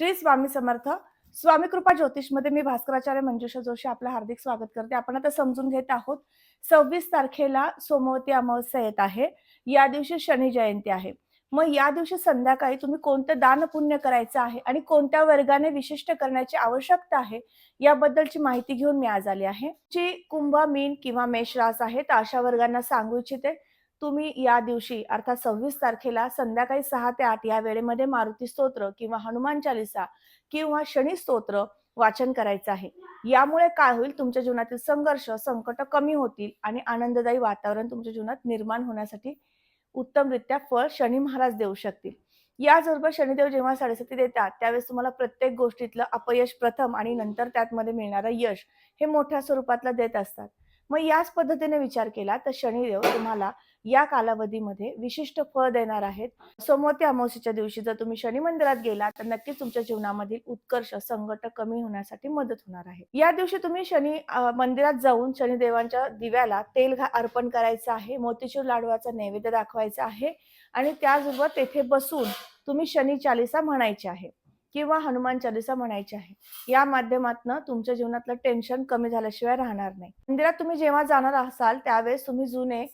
श्री स्वामी समर्थ. स्वामी कृपा ज्योतिषमध्ये मी भास्कराचार्य मंजुषा जोशी आपलं हार्दिक स्वागत करते. आपण आता समजून घेत आहोत सव्वीस तारखेला सोमवती अमावस्या येत आहे. या दिवशी शनी जयंती आहे. मग या दिवशी संध्याकाळी तुम्ही कोणतं दान पुण्य करायचं आहे आणि कोणत्या वर्गाने विशिष्ट करण्याची आवश्यकता आहे याबद्दलची माहिती घेऊन मी आज आली आहे. जी कुंभ मीन किंवा मेष रास आहे तर अशा वर्गांना सांगू इच्छिते. तुम्ही या दिवशी अर्थात सव्वीस तारखेला संध्याकाळी सहा ते आठ या वेळेमध्ये मारुती स्तोत्र किंवा हनुमान चालिसा किंवा शनी स्तोत्र वाचन करायचं आहे. यामुळे काय होईल? तुमच्या जीवनातील संघर्ष संकट कमी होतील आणि आनंददायी वातावरण तुमच्या जीवनात निर्माण होण्यासाठी उत्तमरित्या फळ शनी महाराज देऊ शकतील. याचबरोबर शनिदेव जेव्हा साडेसाती देतात त्यावेळेस तुम्हाला प्रत्येक गोष्टीतलं अपयश प्रथम आणि नंतर त्यातमध्ये मिळणारं यश हे मोठ्या स्वरूपातलं देत असतात. मग याच पद्धतीने विचार केला तर शनिदेव तुम्हाला या कालावधीमध्ये विशिष्ट फळ देणार आहेत. सोमवती अमावस्येच्या दिवशी जर तुम्ही शनी मंदिरात गेला तर नक्कीच तुमच्या जीवनामधील उत्कर्ष संकट कमी होण्यासाठी मदत होणार आहे. या दिवशी तुम्ही शनी मंदिरात जाऊन शनिदेवांच्या दिव्याला तेल घा- अर्पण करायचं आहे मोतीचूर लाडवाचा नैवेद्य दाखवायचा आहे आणि त्याचबरोबर तेथे बसून तुम्ही शनी चालिसा म्हणायची आहे. किंवा हनुमान चालिसा म्हणायची आहे. या माध्यमातून तुमच्या जीवनातलं टेन्शन कमी झाल्याशिवाय राहणार नाही. मंदिरात तुम्ही जेव्हा जाणार असाल त्यावेळेस तुम्ही जुने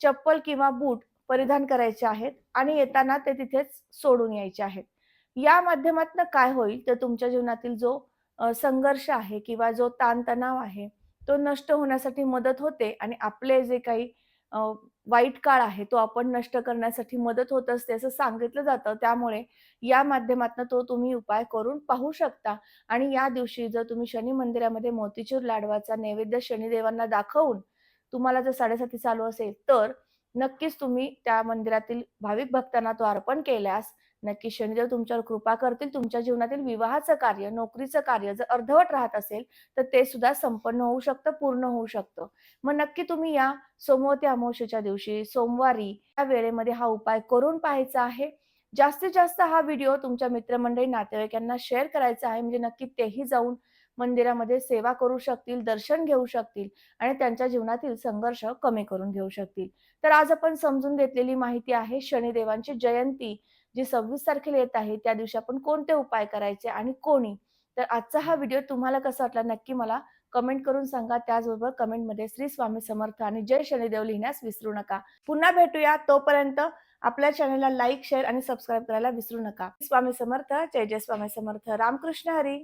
चप्पल किंवा बूट परिधान करायचे आहेत आणि येताना ते तिथेच सोडून यायचे आहेत. या माध्यमातून काय होईल? तर तुमच्या जीवनातील जो संघर्ष आहे किंवा जो ताणतणाव आहे तो नष्ट होण्यासाठी मदत होते आणि आपले जे काही वाईट काळ आहे तो आपण नष्ट करण्यासाठी मदत होत असते असं सांगितलं जातं. त्यामुळे या माध्यमातून तो तुम्ही उपाय करून पाहू शकता. आणि या दिवशी जर तुम्ही शनी मंदिरामध्ये मोतीचूर लाडवाचा नैवेद्य शनिदेवांना दाखवून तुम्हाला जर साडेसाती चालू असेल तर नक्कीच तुम्ही त्या मंदिरातील भाविक भक्तांना तो अर्पण केल्यास नक्की शनिदेव तुमच्यावर कृपा करतील तुमच्या जीवनातील विवाहाचं कार्य नोकरीचं कार्य जर अर्धवट राहत असेल तर ते सुद्धा संपन्न होऊ शकतं पूर्ण होऊ शकतं. मग नक्की तुम्ही या सोमवती अमावस्येच्या दिवशी सोमवारी या वेळेमध्ये हा उपाय करून पाहायचा आहे. जास्तीत जास्त हा व्हिडिओ तुमच्या मित्रमंडळी नातेवाईकांना शेअर करायचा आहे म्हणजे नक्की तेही जाऊन मंदिरामध्ये सेवा करू शकतील दर्शन घेऊ शकतील आणि त्यांच्या जीवनातील संघर्ष कमी करून घेऊ शकतील. तर आज आपण समजून घेतलेली माहिती आहे शनिदेवांची जयंती जी सव्वीस तारखेला येत आहे. त्या दिवशी आपण कोणते उपाय करायचे आणि कोणी? तर आजचा हा व्हिडिओ तुम्हाला कसा वाटला नक्की मला कमेंट करून सांगा. त्याचबरोबर कमेंटमध्ये श्री स्वामी समर्थ आणि जय शनिदेव लिहिण्यास विसरू नका. पुन्हा भेटूया तोपर्यंत आपल्या चॅनलला लाईक शेअर आणि सबस्क्राईब करायला विसरू नका. स्वामी समर्थ जय जय स्वामी समर्थ. रामकृष्ण हरी.